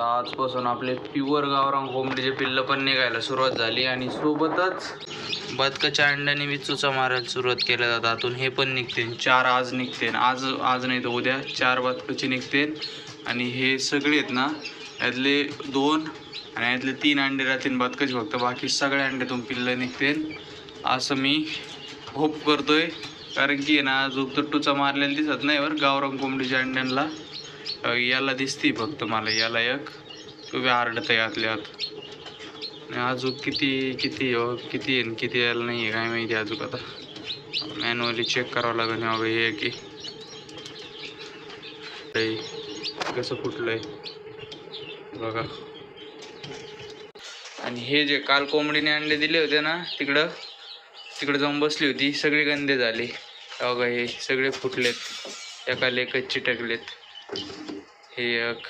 आजपासून आपले प्युअर गावराम कोंबडीचे पिल्लं पण निघायला सुरुवात झाली आणि सोबतच बदकाच्या अंड्याने मी चुचा मारायला सुरुवात केल्या जातात हे पण निघते. चार आज निघते. आज आज नाही तर उद्या चार बदकाचे निघते. आणि हे सगळे आहेत ना यातले दोन आणि यातले तीन अंडे राहतील बदकाचे फक्त. बाकी सगळ्या अंड्यातून पिल्लं निघते. असं मी होप करतोय. कारण की ना जो तट्टूचा मारलेला दिसत नाही बरं गावराम कोंबडीच्या अंड्यांना. याला दिसती फक्त मला याला एक. तो बी आरडत आहे आतल्या आत अजून किती किती हो किती आहे किती यायला नाही आहे काय माहिती अजून आता. मॅन्युअली चेक करावं लागेल हवं हे की. ते कसं फुटलंय. बघा. आणि हे जे काल कोंबडीने अंडे दिले होते ना तिकडं तिकडं जाऊन बसली होती सगळे गंदे झाले. बघा हे सगळे फुटलेत एकाले एकच चिटकलेत. हे एक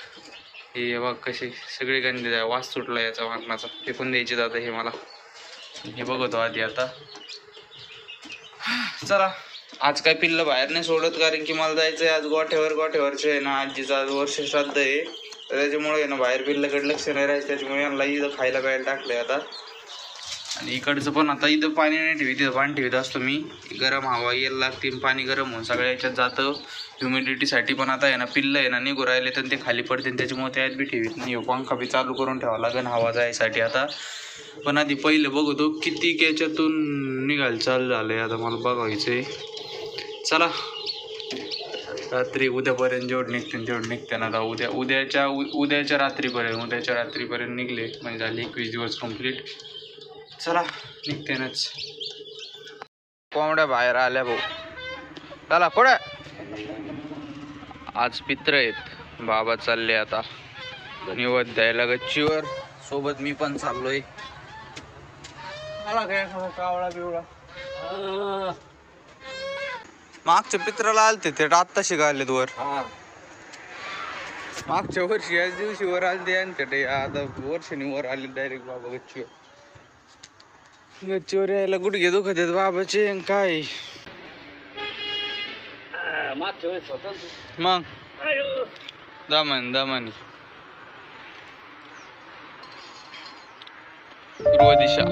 हे बघ कसे सगळे गंदे आहे. वास सुटला याचा वागणाचा ते पण द्यायचे दादा हे मला. हे बघतो आधी आता. चला. आज काय पिल्लं बाहेर नाही सोडत कारण की मला जायचं आहे आज गोठ्यावर. गोठ्यावरचे आहे ना आजीचं आज वर्ष श्राद्ध आहे. तर त्याच्यामुळे आहे ना बाहेर पिल्लाकडे लक्ष नाही राहायचं. त्याच्यामुळे यांना इथं खायला प्यायला टाकलंय आता. आणि इकडचं पण आता इथं पाणी नाही ठेवी तिथं पाणी ठेवत असतो मी. गरम हवा यायला लागते पाणी गरम होऊन सगळ्या याच्यात जातं ह्युमिडिटीसाठी पण आता आहे ना पिल्लं आहे ना निघू राहिले तर ते खाली पडते त्याच्यामुळे त्यात बी ठेवीत नाही. हो पंखा बी चालू करून ठेवा लागेल हवा जायसाठी आता. पण आधी पहिलं बघतो किती याच्यातून निघायला चालू आहे आता मला बघायचंय. चला. रात्री उद्यापर्यंत जेवढं निघते तेवढं निघते ना आता. उद्या उद्याच्या उ- उद्याच्या रात्रीपर्यंत उद्याच्या रात्रीपर्यंत निघले. म्हणजे झाले एकवीस दिवस कंप्लीट चला निघतेनच कोंबड्या बाहेर आल्या भाऊ. चला पुढे. आज पित्र आहेत. बाबा चालले आता. निवत द्यायला गच्चीवर. सोबत मी पण चाललोय. काय कावळा बिवळा? मागच्या पित्राला आलते ते आत्ता शिकायलेत वर. मागच्या वर्षी याच दिवशी वर आलते आणि आता वर्षाने वर आले डायरेक्ट बाबा गच्चीवर. गच्चीवर यायला गुडघे दुखत आहेत बाबाचे अन काय? मग? दमन दमन. पूर्व दिशा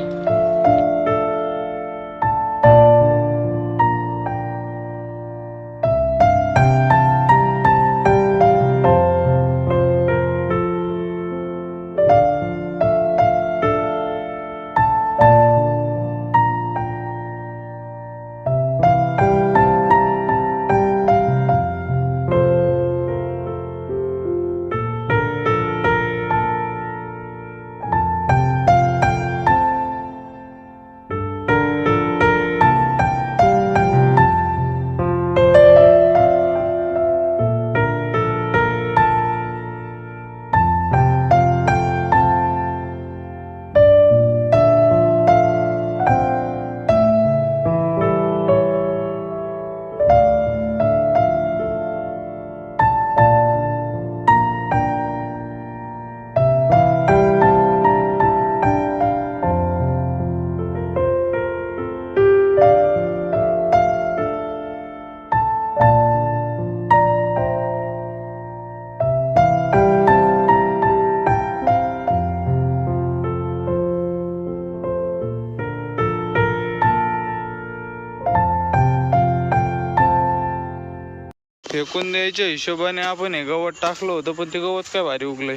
फेकून द्यायच्या हिशोबाने आपण हे गवत टाकलं होतं पण ते गवत काय भारी उगलंय?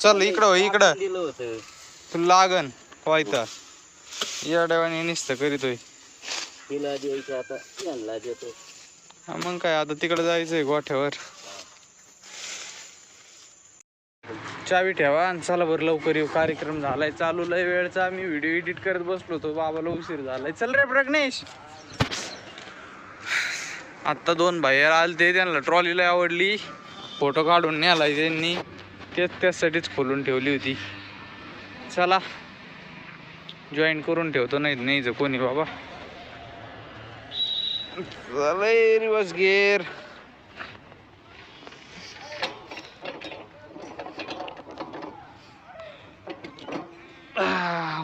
चल इकडं हो, इकडं. दिलं होतं. तुला लागन व्हायता या डावाने निसतं करीतोय तिला द्यायचं आता यांना देतो. हा मग काय आता तिकडे जायचंय गोठ्यावर. चावी ठेवा आणि चला बरं लवकर येऊ. कार्यक्रम झालाय चालू लय वेळचा. मी व्हिडिओ एडिट करत बसलो होतो. बाबाला उशीर झालाय. चल रे प्रग्नेश आत्ता दोन भाई आले ते त्यांना ट्रॉलीला आवडली. फोटो काढून न्यालाय त्यांनी. तेच त्यासाठीच खोलून ठेवली होती. चला जॉईन करून ठेवतो नाही नाही जर कोणी बाबा. रिवर्स गेअर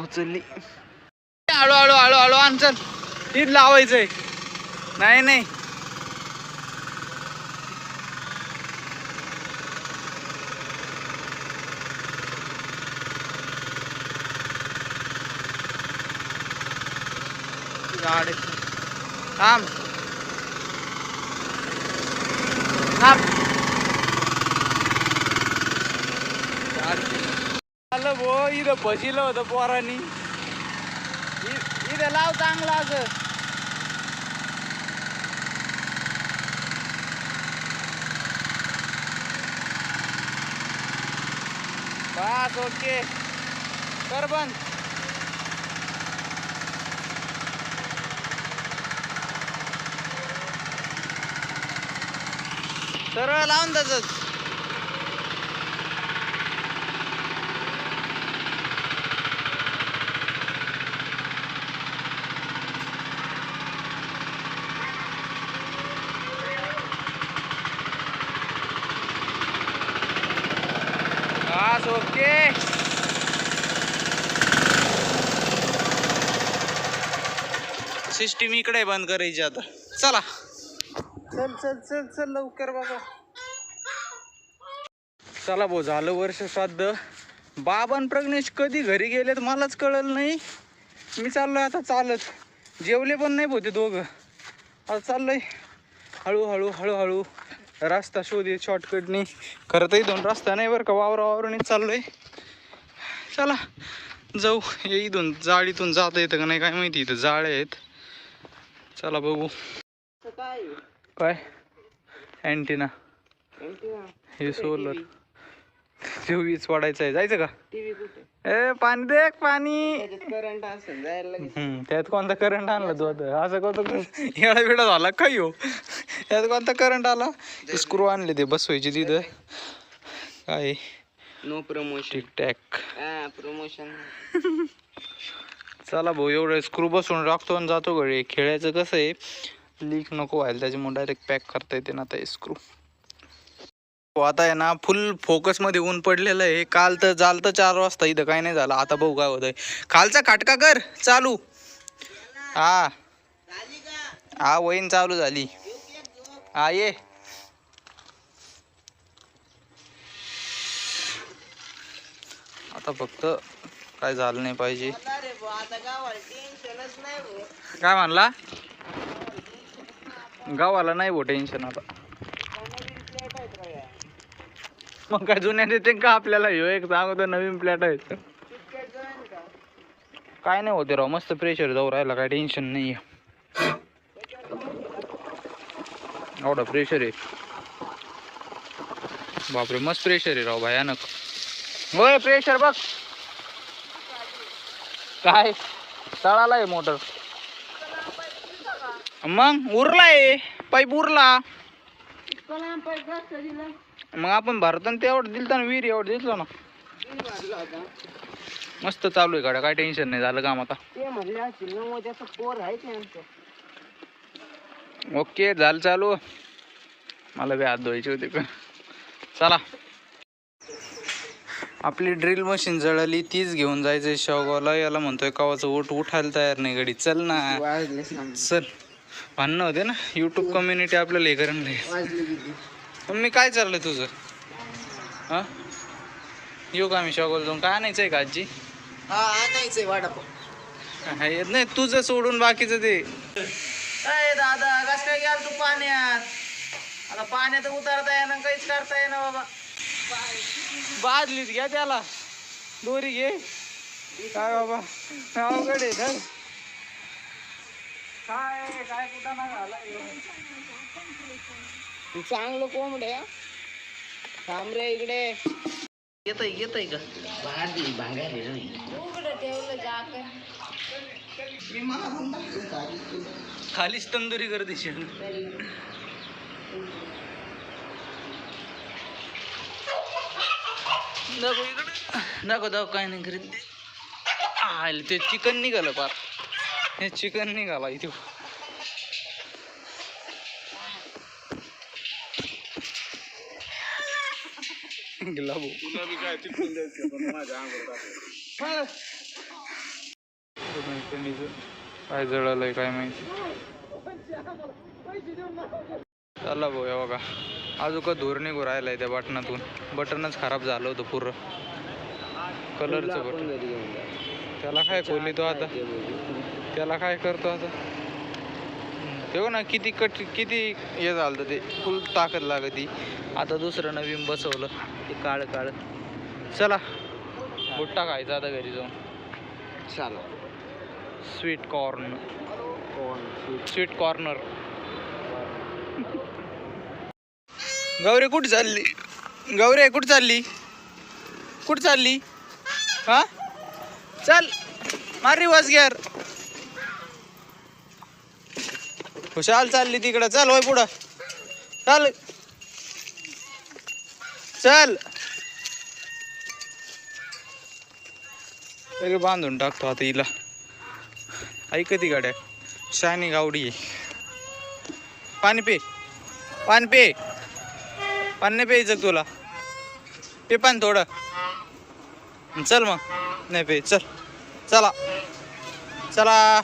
उचलली. हळू हळू हळू हळू आण चल. तीच लावायचंय. नाही नाही. गाडी. थांब. थांब. आलं भो इथं बसिलं होतं पोरांनी. इथं लाव चांगलं असं. बस ओके. कर बंद. सरळ लावून तसंच बस ओके. सिस्टीम इकडे बंद करायची आता. चला. चल चल चल चल लवकर बाबा. चला भाऊ झालं वर्ष श्राद्ध. बाबन प्रज्ञेश कधी घरी गेलेत मलाच कळलं नाही. मी चाललोय आता चालत. जेवले पण नाही होते दोघं. आता चाललोय. हळूहळू हळूहळू रस्ता शोधित शॉर्टकटनी खरं तर इथून रस्ता नाही बरं का वावरा वावरानेच चाललोय. चला जाऊ. हे इथून जाळीतून जाता येतं का नाही काय माहिती इथं जाळे आहेत. चला बघू. काय? काय? अँटिना हे सोलर वीज पडायचं आहे. जायचं का? ए पाणी दे पाणी. करंट असेल त्यात कोणता करंट आणला तू आता? असं कोणतं येडा बिडा झाला काय हो? त्यात कोणता करंट आला? स्क्रू आणले ते बसवायचे तिथं. काय? नो प्रमोशन टिक टॅक हा प्रमोशन चला भाऊ एवढं स्क्रू बसवून टाकतो आणि जातो घरी. खेळायचं कसं आहे लीक नको व्हायला त्याच्यामुळे डायरेक्ट पॅक करता येते ना आता स्क्रू आता आहे ना फुल फोकसमध्ये ऊन पडलेलं आहे. काल तर झालं तर चार वाजता इथं काही नाही झालं. आता भाऊ काय होतंय. खालचा खाटका कर चालू. हा. हा वहीन चालू झाली. हा ये. आता फक्त काय झालं नाही पाहिजे. काय म्हणला? गावाला नाही भो टेन्शन आता. मग काय जुन्या देते का आपल्याला ह्यो एक सांगतो नवीन प्लॅट आहेत. काय नाही होते राव मस्त प्रेशर जाऊ राहिला काय टेन्शन नाही एवढा प्रेशर आहे. बापरे मस्त प्रेशर आहे राव भयानक. होय प्रेशर बघ. काय? तळाला आहे मोटर मग उरलाय. पाईप उरला. मग आपण भरताना तेवढं दिलं ना विहीर एवढं दिलं ना. मस्त चालू आहे गाड्या काय टेन्शन नाही झालं काम आता. ते ते ओके झालं चालू. मला बी हात धुवायचे होते पण चला. आपली ड्रिल मशीन जळाली तीच घेऊन जायचंय शेवगावला. याला म्हणतोय कवाचं उठ उठायला तयार नाही गाडी. चल ना. चल. भांडणं होते ना? युट्यूब कम्युनिटी आपल्याला हे करून मग मी काय चाललंय तुझं? हा? येऊ का आम्ही शेवगावला जाऊन? काय आणायचं आहे का आजी? हा आणायचंय वाडापाव. हा, येत नाही तुझं सोडून बाकीचं ते. अय दादा कस काय गेल तू पाण्यात? आता पाण्यात उतरता येणं काहीच करता येणं बाबा. बादलीत घ्या त्याला. दोरी घे. काय बाबा? अवघड आहे काय काय कुठं ना झाला चांगलं कोंबड्या थांब रे इकडे. येत येत का? भांडी भांगारी रे. खालीच तंदुरी कर देशील नको इकडे. नको दाव काय नाही करीत ते आले ते चिकन निघालं पार. हे चिकन निघाला इथे गेला भाऊ काय जळालंय काय माहिती? चला भाऊ हे बघा. अजून का धूर निघू राहिलाय त्या बटनातून बटनच खराब झालं होतं पूर्ण कलरचं बटन त्याला काय खोली तो आता. त्याला काय करतो आता? तेव्हा ना किती कट किती हे झालं ते? फुल ताकद लागती आता दुसरं नवीन बसवलं ते काळ काळ. चला बुट्टा खायचा आता घरी जाऊन. चला. स्वीट कॉर्न कोण स्वीट कॉर्नर गौरी कुठे चालली? गौरी कुठे चालली? कुठे चालली? हा? चल मार रिवाज घ्यार खुशाल चालली तिकडं. चल होय पुढं. चल. चल. सगळे बांधून टाकतो आता हिला. ऐकती गाड्या. शानी गावडी पाणी पे. पाणी पे. पाणी नाही प्यायचं तुला? पे पाणी थोडं. चल मग. नाही पे चल. चला. चला.